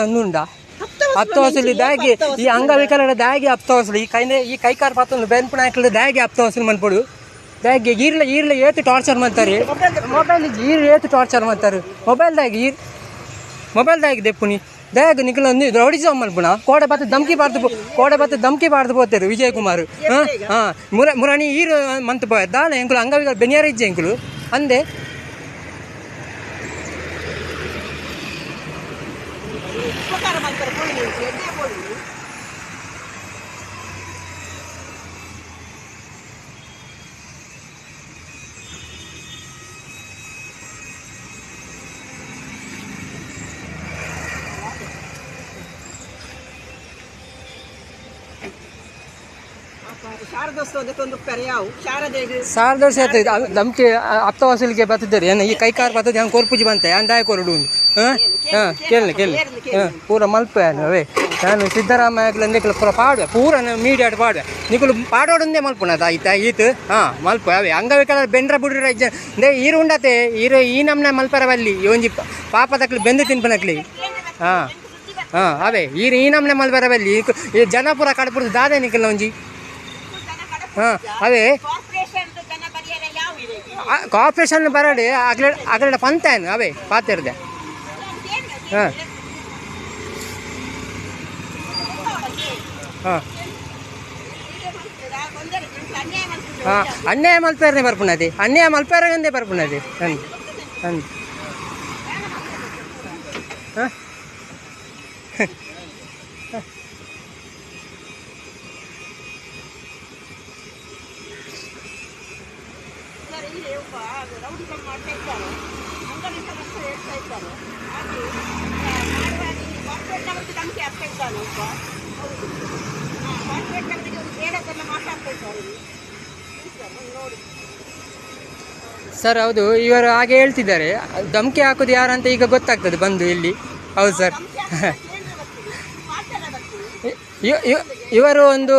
ನನ್ನುಂಡ ಹತ್ತು ವಸೂಲಿ ದಾಗಿ ಈ ಅಂಗವಿಕಲರ ದಾಗಿ ಹತ್ತು ವಸೂಲಿ ಈ ಕೈ ಈ ಕೈಕಾರ ಪಾತ್ರ ಬೇನ್ಪುಣ ಹಾಕಲು ದಾಗಿ ಹತ್ತು ವಸೂಲಿ ಮಾಡ್ಬಿಡು ದಾಗಿ ಈರ್ಲೆ ಈರ್ಲೆ ಏತು ಟಾರ್ಚರ್ ಮಾಡ್ತಾರೆ ಮೊಬೈಲ್ ಈರ್ ಏತು ಟಾರ್ಚರ್ ಮಾಡ್ತಾರೆ ಮೊಬೈಲ್ ದಾಗಿ ಈ ಮೊಬೈಲ್ ದಾಗಿ ದೆಪ್ಪುನಿ ದಾಗ ನಿಖಲೊಂದು ರೌಡಿಸಮ್ ಮಲ್ಪುಣ ಕೋಡೆ ಬತ್ತ ಧಮ್ಕಿ ಬಾರ್ದು ಕೋಡೆ ಬತ್ತ ಧಮ್ಕಿ ಬಾರ್ದು ಪೋತಾರೆ ವಿಜಯ್ ಕುಮಾರ್ ಹಾಂ ಹಾಂ. ಮುರ ಮುರಾಣಿ ಈರು ಮಂತ್ ದಾನ ಎಂಕುಲು ಅಂಗವಿಕಲ ಬೆನಿಯಾರ ಇಜ್ಜೆ ಎಂಕುಲು ಅಂದೆ ಶಾರದೆಗೆ ಸಾವಿರದ ವರ್ಷ ಆಯ್ತು ಧಮ್ಕಿ ಹತ್ತು ವಸೂಲಿಗೆ ಬತ್ತಿದ್ದಾರೆ ಏನು ಈ ಕೈಕಾರ್ ಬರ್ತದೆ ಹಂಗೆ ಕೊರ್ಪುಜಿ ಬಂತೆ ಅಂದಾಯ ಕೊರಡು ಹಾಂ? ಹಾಂ ಕೇಳಿ ಕೇಳಿ ಹಾಂ ಪೂರ ಮಲ್ಪ ಅವೇ ನಾನು ಸಿದ್ದರಾಮಯ್ಯ ಪೂರ ಪಾಡುವೆ ಪೂರ ಮೀಡಿಯಾಡ್ ಪಾಡುವೆ. ನಿಕುಲು ಪಾಡೋಡಂದೇ ಮಲ್ಪುನ ಆಯ್ತಾ ಈತು. ಹಾಂ ಮಲ್ಪ ಅವೇ. ಅಂಗವಿಕಲ ಬೆಂಡ್ರ ಬುಡ್ರ ಇಂದೇ ಈರು ಉಂಡತೆ ಈರು ಈ ನಮ್ನ ಮಲ್ಪರವಲ್ಲಿ. ಒಂಜಿ ಪಾಪ ತಕ್ಲಿ ಬೆಂದು ತಿನ್ಪನಕ್ಲಿ. ಹಾ ಹಾಂ ಅವೇ. ಈರು ಈ ನಮ್ನ ಮಲ್ಪರವಲ್ಲಿ. ಈ ಜನಪುರ ಕಡಪುರ ದಾದೆ ನಿಕಲ್ ಒಂಜಿ. ಹಾಂ ಅವೇ. ಕಾರ್ಪೊರೇಷನ್ ಬರಡಿ ಅಗ್ಲ ಅಗ್ಲ ಪಂತಾಯನ್ ಅವೇ ಪಾತಿರ್ದೆ. ಹಾಂ ಹಾಂ ಹಾಂ ಅನ್ಯಾಯ ಮಲ್ಪೇರನೆ ಬರ್ಪುಣದಿ ಅನ್ಯಾಯ ಮಲ್ಪೇರಂದೇ ಬರ್ಪುಣದಿ ನನ್ ನನ್ ಹಾಂ ಸರ್ ಇಲ್ಲಿ ಒಬ್ಬ ರೌಡಿಗಳು ಮಾಡ್ತಾ ಇದ್ದಾರೆ ಅಂಗಡಿ ಸಮಸ್ಯೆ ಹೇಳ್ತಾ ಇದ್ದಾರೆ ಹಾಗೆ ಮಾನವಾದಿ ಕಾರ್ಪೊರೇಟ್ ಅವರಿಗೆ ಒಬ್ಬ ಒಂದು ಬೇಡದೆಲ್ಲ ಸರ್ ನೋಡಿ ಸರ್ ಹೌದು ಇವರು ಹಾಗೆ ಹೇಳ್ತಿದ್ದಾರೆ. ಧಮಕಿ ಹಾಕೋದು ಯಾರು ಅಂತ ಈಗ ಗೊತ್ತಾಗ್ತದೆ ಬಂದು ಇಲ್ಲಿ. ಹೌದು ಸರ್ ಇವರು ಒಂದು